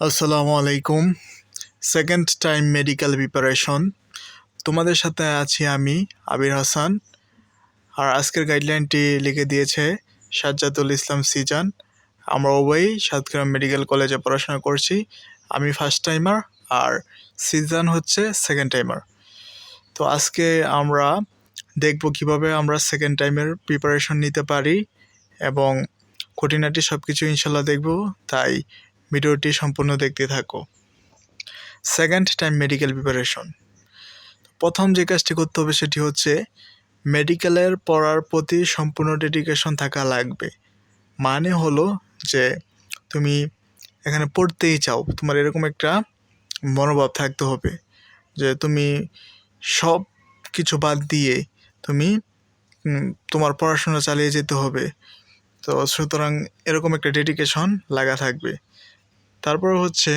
আসসালামু আলাইকুম। Second time medical preparation তোমাদের সাথে আছি আমি আবির হাসান। আর আজকের গাইডলাইনটি লিখে দিয়েছে সাজ্জাদুল ইসলাম সিজান। আমরা উভয়ই সাতগ্রাম মেডিকেল কলেজে পড়াশোনা করছি। আমি ফার্স্ট টাইমার আর সিজান হচ্ছে সেকেন্ড টাইমার তো আজকে আমরা দেখব কীভাবে আমরা সেকেন্ড টাইমের প্রিপারেশন নিতে পারি এবং খুঁটিনাটি সব কিছু ইনশাল্লাহ দেখব। তাই ভিডিওটি সম্পূর্ণ দেখতে থাকো। সেকেন্ড টাইম মেডিকেল প্রিপারেশন প্রথম যে কাজটি করতে হবে সেটি হচ্ছে মেডিকেলের পড়ার প্রতি সম্পূর্ণ ডেডিকেশন থাকা লাগবে। মানে হলো যে তুমি এখানে পড়তেই চাও, তোমার এরকম একটা মনোভাব থাকতে হবে যে তুমি সব কিছু বাদ দিয়ে তুমি তোমার পড়াশোনা চালিয়ে যেতে হবে। তো সুতরাং এরকম একটা ডেডিকেশন লাগা থাকবে। তারপর হচ্ছে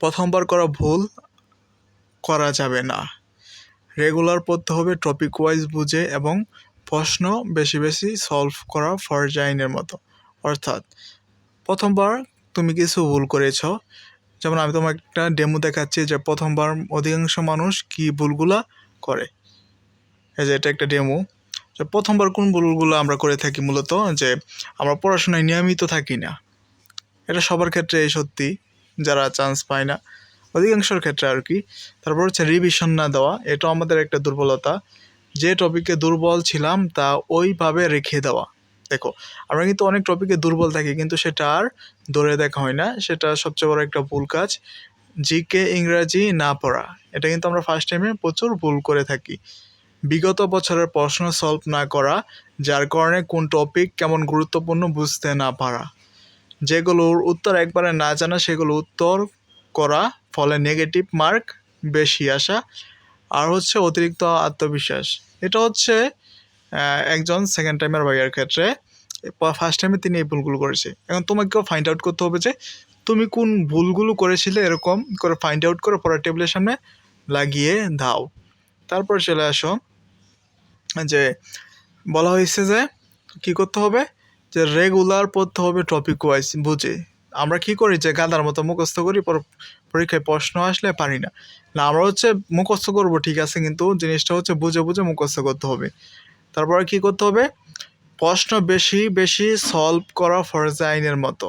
প্রথমবার করা ভুল করা যাবে না। রেগুলার পড়তে হবে টপিক ওয়াইজ বুঝে এবং প্রশ্ন বেশি বেশি সলভ করা ফরজাইনের মতো। অর্থাৎ প্রথমবার তুমি কিছু ভুল করেছ, যেমন আমি তোমাকে একটা ডেমো দেখাচ্ছি যে প্রথমবার অধিকাংশ মানুষ কি ভুলগুলা করে। এই যে এটা একটা ডেমো প্রথমবার কোন ভুলগুলো আমরা করে থাকি মূলত যে আমরা পড়াশোনায় নিয়মিত থাকি না। এটা সবার ক্ষেত্রে সত্যি, যারা চান্স পায় না। অধিকাংশের ক্ষেত্রে আর কি। তারপর হচ্ছে রিভিশন না দেওয়া, এটা আমাদের একটা দুর্বলতা। যে টপিকে দুর্বল ছিলাম, তা ওইভাবে রেখে দেওয়া। দেখো, আমরা কিন্তু অনেক টপিকে দুর্বল থাকি, কিন্তু সেটা আর ধরে দেখা হয় না। সেটা সবচেয়ে বড় একটা ভুল কাজ। জিকে ইংরাজি না পড়া, এটা কিন্তু আমরা ফার্স্ট টাইমে প্রচুর ভুল করে থাকি। বিগত বছরের প্রশ্ন সলভ না করা, যার কারণে কোন টপিক কেমন গুরুত্বপূর্ণ বুঝতে না পারা। যেগুলোর উত্তর একবারে না জানা, সেগুলো উত্তর করা, ফলে নেগেটিভ মার্ক বেশি আসা, আর হচ্ছে অতিরিক্ত আত্মবিশ্বাস। এটা হচ্ছে একজন সেকেন্ড টাইমের ভাইয়ের ক্ষেত্রে ফার্স্ট টাইমে তিনি এই ভুলগুলো করেছে। এখন তোমাকেও ফাইন্ড আউট করতে হবে যে, তুমি কোন ভুলগুলো করেছিলে এরকম করে ফাইন্ড আউট করে পরের টেবিলের সামনে লাগিয়ে দাও। তারপর চলে আসো, যে বলা হয়েছে যে, কি করতে হবে? যে রেগুলার পড়তে হবে টপিক ওয়াইজ বুঝে? আমরা কি করি যে গাদার মতো মুখস্থ করি পরীক্ষায় প্রশ্ন আসলে পারি না। না, আমরা হচ্ছে মুখস্থ করব, ঠিক আছে, কিন্তু জিনিসটা হচ্ছে বুঝে বুঝে মুখস্থ করতে হবে। তারপরে কি করতে হবে? প্রশ্ন বেশি বেশি সলভ করা ফরজে আইনের মতো।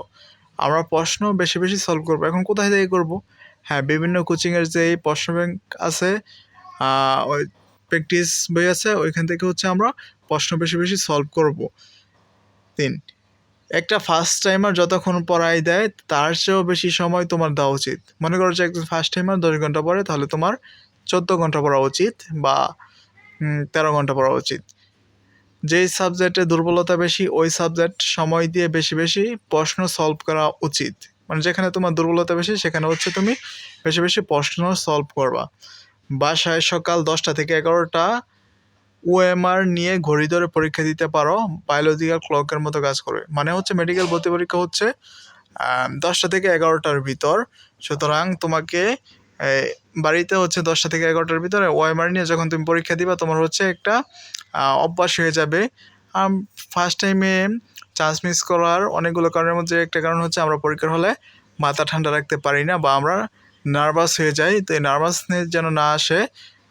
আমরা প্রশ্ন বেশি বেশি সলভ করব। এখন কোথায় থেকে করব? হ্যাঁ বিভিন্ন কোচিংয়ের যে প্রশ্ন ব্যাংক আছে ওই প্র্যাকটিস বই আছে, ওইখান থেকে হচ্ছে আমরা প্রশ্ন বেশি বেশি সলভ করব। তিন একটা ফার্স্ট টাইমার যতক্ষণ পড়াই দেয়, তার চেয়েও বেশি সময় তোমার দেওয়া উচিত। মনে করো যে একজন ফার্স্ট টাইমার দশ ঘণ্টা পড়ে, তাহলে তোমার চোদ্দ ঘণ্টা পড়া উচিত বা তেরো ঘণ্টা পড়া উচিত। যেই সাবজেক্টে দুর্বলতা বেশি, ওই সাবজেক্ট সময় দিয়ে বেশি বেশি প্রশ্ন সলভ করা উচিত। মানে যেখানে তোমার দুর্বলতা বেশি, সেখানে হচ্ছে তুমি বেশি বেশি প্রশ্ন সলভ করবা। বাসায় সকাল দশটা থেকে এগারোটা ওএমআর নিয়ে ঘড়ি ধরে পরীক্ষা দিতে পারো বায়োলজিক্যাল ক্লকের মতো কাজ করে মানে হচ্ছে মেডিকেল ভর্তি পরীক্ষা হচ্ছে দশটা থেকে এগারোটার ভিতর। সুতরাং তোমাকে বাড়িতে হচ্ছে দশটা থেকে এগারোটার ভিতরে ওএমআর নিয়ে যখন তুমি পরীক্ষা দিবা, তোমার হচ্ছে একটা অভ্যাস হয়ে যাবে। ফার্স্ট টাইমে চান্স মিস করার অনেকগুলো কারণের মধ্যে একটা কারণ হচ্ছে আমরা পরীক্ষার হলে মাথা ঠান্ডা রাখতে পারি না বা আমরা নার্ভাস হয়ে যাই। তো এই নার্ভাসনেস যেন না আসে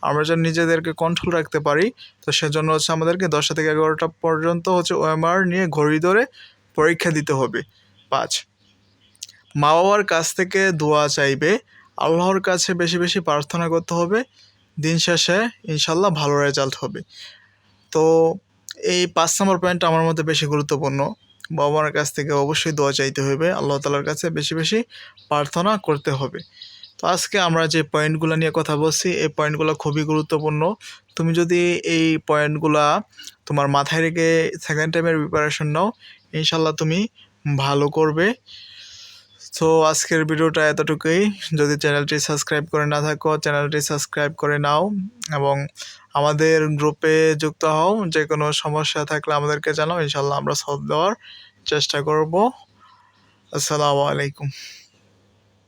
আমরা যেন নিজেদেরকে কন্ট্রোল রাখতে পারি। তো সেজন্য হচ্ছে আমাদেরকে দশটা থেকে এগারোটা পর্যন্ত হচ্ছে ওএমআর নিয়ে ঘড়ি ধরে পরীক্ষা দিতে হবে। পাঁচ মা বাবার কাছ থেকে দোয়া চাইবে। আল্লাহর কাছে বেশি বেশি প্রার্থনা করতে হবে। দিন শেষে ইনশাল্লাহ ভালো রেজাল্ট হবে। তো এই পাঁচ নম্বর পয়েন্টটা আমার মধ্যে বেশি গুরুত্বপূর্ণ। বাবা মার কাছ থেকে অবশ্যই দোয়া চাইতে হবে। আল্লাহ তালার কাছে বেশি বেশি প্রার্থনা করতে হবে। তো আজকে আমরা যে পয়েন্টগুলো নিয়ে কথা বলছি, এই পয়েন্টগুলো খুবই গুরুত্বপূর্ণ। তুমি যদি এই পয়েন্টগুলা তোমার মাথায় রেখে সেকেন্ড টাইমের প্রিপারেশন নাও ইনশাল্লাহ তুমি ভালো করবে। তো আজকের ভিডিওটা এতটুকুই। যদি চ্যানেলটি সাবস্ক্রাইব করে না থাকো, চ্যানেলটি সাবস্ক্রাইব করে নাও এবং আমাদের গ্রুপে যুক্ত হও। যে কোনো সমস্যা থাকলে আমাদেরকে জানাও। ইনশাল্লাহ আমরা সলভ দেওয়ার চেষ্টা করব। আসসালামু আলাইকুম।